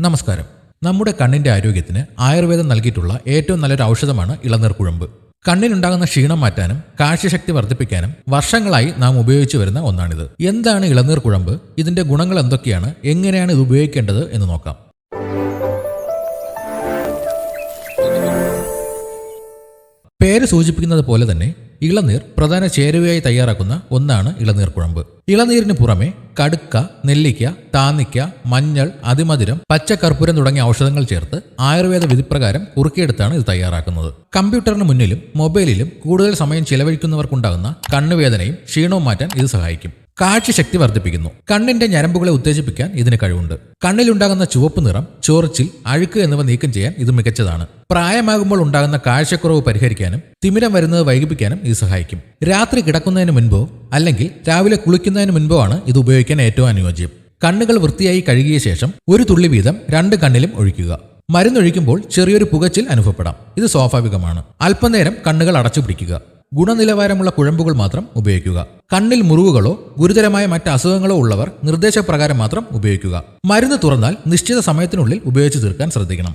നമസ്കാരം. നമ്മുടെ കണ്ണിന്റെ ആരോഗ്യത്തിന് ആയുർവേദം നൽകിയിട്ടുള്ള ഏറ്റവും നല്ലൊരു ഔഷധമാണ് ഇളനീർ കുഴമ്പ്. കണ്ണിനുണ്ടാകുന്ന ക്ഷീണം മാറ്റാനും കാഴ്ചശക്തി വർദ്ധിപ്പിക്കാനും വർഷങ്ങളായി നാം ഉപയോഗിച്ചു വരുന്ന ഒന്നാണിത്. എന്താണ് ഇളനീർ കുഴമ്പ്? ഇതിന്റെ ഗുണങ്ങൾ എന്തൊക്കെയാണ്? എങ്ങനെയാണ് ഇത് ഉപയോഗിക്കേണ്ടത് എന്ന് നോക്കാം. പേര് സൂചിപ്പിക്കുന്നത് പോലെ തന്നെ ഇളനീർ പ്രധാന ചേരുവയായി തയ്യാറാക്കുന്ന ഒന്നാണ് ഇളനീർ കുഴമ്പ്. ഇളനീരിന് പുറമെ കടുക്ക നെല്ലിക്ക താന്നിക്ക മഞ്ഞൾ അതിമധുരം പച്ചക്കർപ്പൂരം തുടങ്ങിയ ഔഷധങ്ങൾ ചേർത്ത് ആയുർവേദ വിധിപ്രകാരം കുറുക്കിയെടുത്താണ് ഇത് തയ്യാറാക്കുന്നത്. കമ്പ്യൂട്ടറിന് മുന്നിലും മൊബൈലിലും കൂടുതൽ സമയം ചിലവഴിക്കുന്നവർക്കുണ്ടാകുന്ന കണ്ണുവേദനയും ക്ഷീണവും മാറ്റാൻ ഇത് സഹായിക്കും. കാഴ്ചശക്തി വർദ്ധിപ്പിക്കുന്നു. കണ്ണിന്റെ ഞരമ്പുകളെ ഉത്തേജിപ്പിക്കാൻ ഇതിന് കഴിവുണ്ട്. കണ്ണിലുണ്ടാകുന്ന ചുവപ്പ് നിറം ചോർച്ചിൽ അഴുക്ക് എന്നിവ നീക്കം ചെയ്യാൻ ഇത് മികച്ചതാണ്. പ്രായമാകുമ്പോൾ ഉണ്ടാകുന്ന കാഴ്ചക്കുറവ് പരിഹരിക്കാനും തിമിരം വരുന്നത് വൈകിപ്പിക്കാനും ഇത് സഹായിക്കും. രാത്രി കിടക്കുന്നതിന് മുൻപോ അല്ലെങ്കിൽ രാവിലെ കുളിക്കുന്നതിന് മുൻപോ ആണ് ഇത് ഉപയോഗിക്കാൻ ഏറ്റവും അനുയോജ്യം. കണ്ണുകൾ വൃത്തിയായി കഴുകിയ ശേഷം ഒരു തുള്ളി വീതം രണ്ട് കണ്ണിലും ഒഴിക്കുക. മരുന്നൊഴിക്കുമ്പോൾ ചെറിയൊരു പുകച്ചിൽ അനുഭവപ്പെടാം. ഇത് സ്വാഭാവികമാണ്. അല്പനേരം കണ്ണുകൾ അടച്ചു പിടിക്കുക ഗുണനിലവാരമുള്ള കുഴമ്പുകൾ മാത്രം ഉപയോഗിക്കുക. കണ്ണിൽ മുറിവുകളോ ഗുരുതരമായ മറ്റ് അസുഖങ്ങളോ ഉള്ളവർ നിർദ്ദേശപ്രകാരം മാത്രം ഉപയോഗിക്കുക. മരുന്ന് തുറന്നാൽ നിശ്ചിത സമയത്തിനുള്ളിൽ ഉപയോഗിച്ചു തീർക്കാൻ ശ്രദ്ധിക്കണം.